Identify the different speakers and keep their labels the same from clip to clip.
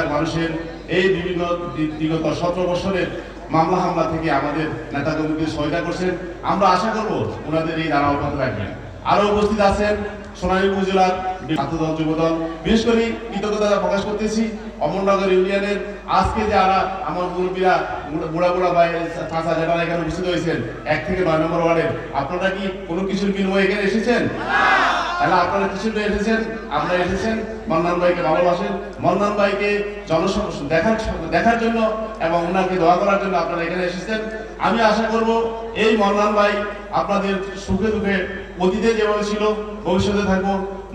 Speaker 1: এলাকার মানুষের এই বিভিন্ন বিগত সতেরো বছরের মামলা হামলা থেকে আমাদের নেতাকর্মীকে সহায়তা করছেন। আমরা আশা করব ওনাদের এই ধারা অব্যাহত রাখবেন আরও উপস্থিত আছেন সোনালী উপজেলার ছাত্রদল যুবদল। বিশেষ করে কৃতজ্ঞতা প্রকাশ করতেছি অমরনগর ইউনিয়নের। আজকে যারা আমার মুরব্বীরা বুড়া- বুড়া বুড়া ভাই, চাচা যারা এখানে উপস্থিত হয়েছেন, এক থেকে নয় নম্বর ওয়ার্ডের। আপনারা কি কোনো কিছুর বিনিময়ে এখানে এসেছেন? তাহলে আপনারা কিছু তো এসেছেন আপনারা এসেছেন মন্নান ভাইকে ভালোবাসেন মন্নান ভাইকে জনসম দেখার দেখার জন্য এবং ওনাকে দোয়া করার জন্য আপনারা এখানে এসেছেন। আমি আশা করব এই মন্নান ভাই আপনাদের সুখে দুঃখে অতীতে যেভাবে ছিল ভবিষ্যতে থাকব।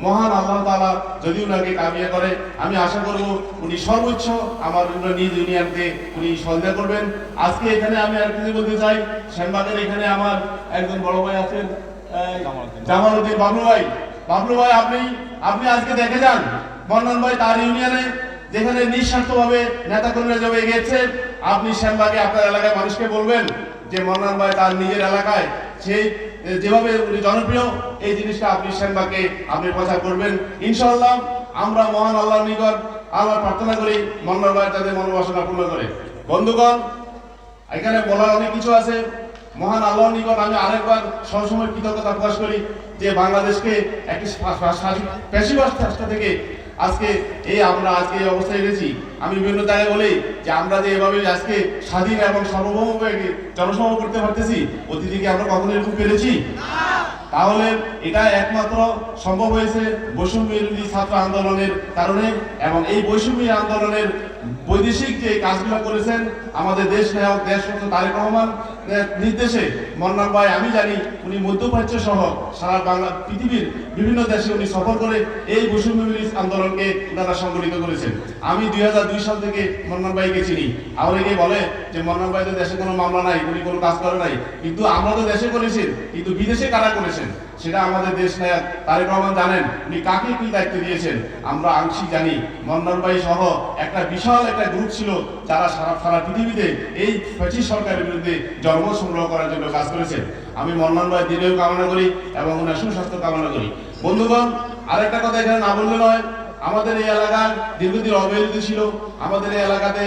Speaker 1: মহান আল্লাহ তাআলা যদি উনাকে কামিয়া করে আমি আশা করব উনি সর্বোচ্চ আমার নিজ ইউনিয়নকে উনি সন্দেহ করবেন। আজকে এখানে আমি আর কিছু বলতে চাই। শ্যামবাগের এখানে আমার একজন বড় ভাই আছেন এই, জামালউদ্দিন বাবলু ভাই। বাবলু ভাই, আপনি আপনি আজকে দেখে যান, বর্ণন ভাই তার ইউনিয়নে যেখানে নিঃস্বার্থভাবে নেতা কর্মীরা যাবে এগিয়েছে আপনি শ্যামবাগে আপনার এলাকায় মানুষকে বলবেন যে মন্নান ভাই তার নিজের এলাকায় সেই, যেভাবে উনি জনপ্রিয়, এই জিনিসটা আপনি শ্যামবাগকে আপনি প্রচার করবেন। ইনশাআল্লাহ আমরা মহান আল্লাহর নিকট আল্লাহ প্রার্থনা করি, মন্নান ভাই তাদের মনোবাসনা পূর্ণ করে। বন্ধুগণ, এখানে বলার অনেক কিছু আছে। মহান আল্লাহর নিকট আমি আরেকবার সবসময় কৃতজ্ঞতা প্রকাশ করি যে বাংলাদেশকে একটি পেশিবাস থেকে আজকে এই আমরা আজকে এই অবস্থায় এসেছি আমি বিভিন্ন জায়গায় বলি যে আমরা যে এভাবে আজকে স্বাধীন এবং সার্বভৌমভাবে জনসভা করতে পারতেছি অতিথিকে আমরা কখনো এরকম পেরেছি? তাহলে এটা একমাত্র সম্ভব হয়েছে বৈষম্য ছাত্র আন্দোলনের কারণে এবং এই বৈষম্য আন্দোলনের বৈদেশিক যে কাজগুলো করেছেন, আমাদের দেশ নায়ক দেশ তারেক রহমান নির্দেশে মন্নান ভাই, আমি জানি উনি মধ্যপ্রাচ্য সহ সারা বাংলা পৃথিবীর বিভিন্ন দেশে উনি সফর করে এই বৈষম্য আন্দোলনকে ওনারা সংগঠিত করেছেন। আমি দুই হাজার দুই সাল থেকে মন্নান ভাইকে চিনি। অনেকে বলে যে মন্নান ভাই তো দেশে কোনো মামলা নাই, উনি কোনো কাজ করে নাই। কিন্তু আমরা তো দেশে করেছি কিন্তু বিদেশে কারা করেছেন, সেটা আমাদের দেশ নায়ক তারেক রহমান জানেন। উনি কাকে কি দায়িত্ব দিয়েছেন, আমরা আংশিক জানি। মন্নান ভাই সহ একটা বিশাল একটা গ্রুপ ছিল যারা সারা সারা পৃথিবীতে এই ফ্যাসি সরকারের বিরুদ্ধে জন্ম সংগ্রহ করার জন্য কাজ করেছেন আমি মন্নান ভাই দিনেও কামনা করি এবং ওনার সুস্বাস্থ্য কামনা করি। বন্ধুগণ, আরেকটা কথা এখানে না বললে নয়, আমাদের এই এলাকার দীর্ঘদিন অবহেলিত ছিল। আমাদের এই এলাকাতে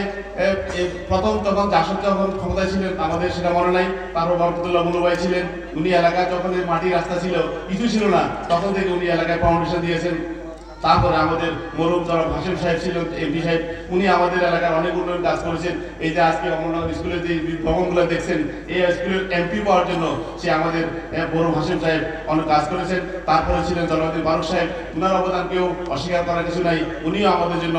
Speaker 1: প্রথম তখন জাসদ যখন ক্ষমতায় ছিলেন, আমাদের সেটা মনে নাই। তারপর বরকতুল্লাহ মুনুভাই ছিলেন। উনি এলাকায় যখন মাটির রাস্তা ছিল, কিছু ছিল না, তখন থেকে উনি এলাকায় ফাউন্ডেশন দিয়েছেন। তারপরে আমাদের মরুম তরফ হাসিম সাহেব ছিলেন এমপি সাহেব, উনি আমাদের এলাকার অনেক উন্নয়ন কাজ করেছেন। এই যে আজকে অমরনগর স্কুলের যে ভবনগুলো দেখছেন, এই স্কুলের এমপি পাওয়ার জন্য সে আমাদের বরুম হাসিম সাহেব অনেক কাজ করেছেন। তারপরে ছিলেন জনাব বারুক সাহেব, উনার অবদান কেউ অস্বীকার করার কিছু নাই, উনিও আমাদের জন্য